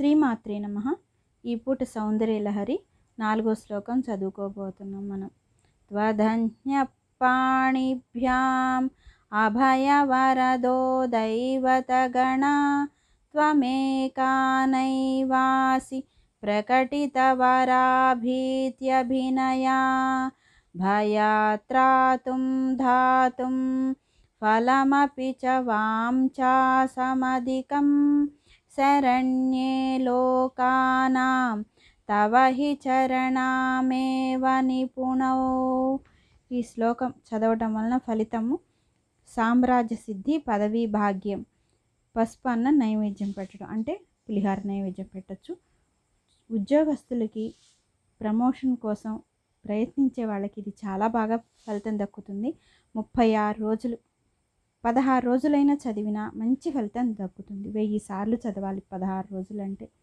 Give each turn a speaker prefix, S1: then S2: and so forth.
S1: శ్రీమాత్రే నమ. ఈ పూట సౌందర్యలహరి నాలుగో శ్లోకం చదువుకోబోతున్నాం మనం. త్వధన్యపాణిభ్యాం అభయవరదో దైవతగణ త్వమేకానైవాసి ప్రకటితవరాభీత్యభినయా భయాత్రాతుం ధాతుం ఫలమపి చ వాం చాసమధికం శరణ్యే లోకానాం తవ హి చరణామేవ నిపుణౌ ఈ శ్లోకం చదవటం వలన ఫలితము సామ్రాజ్య సిద్ధి పదవీ భాగ్యం. పసుపు అన్న నైవేద్యం పెట్టడం అంటే పులిహార నైవేద్యం పెట్టచ్చు. ఉద్యోగస్తులకి ప్రమోషన్ కోసం ప్రయత్నించే వాళ్ళకి ఇది చాలా బాగా ఫలితం దక్కుతుంది. ముప్పై ఆరు రోజులు పదహారు రోజులైనా చదివినా మంచి ఫలితం దక్కుతుంది. వెయ్యి సార్లు చదవాలి పదహారు రోజులంటే.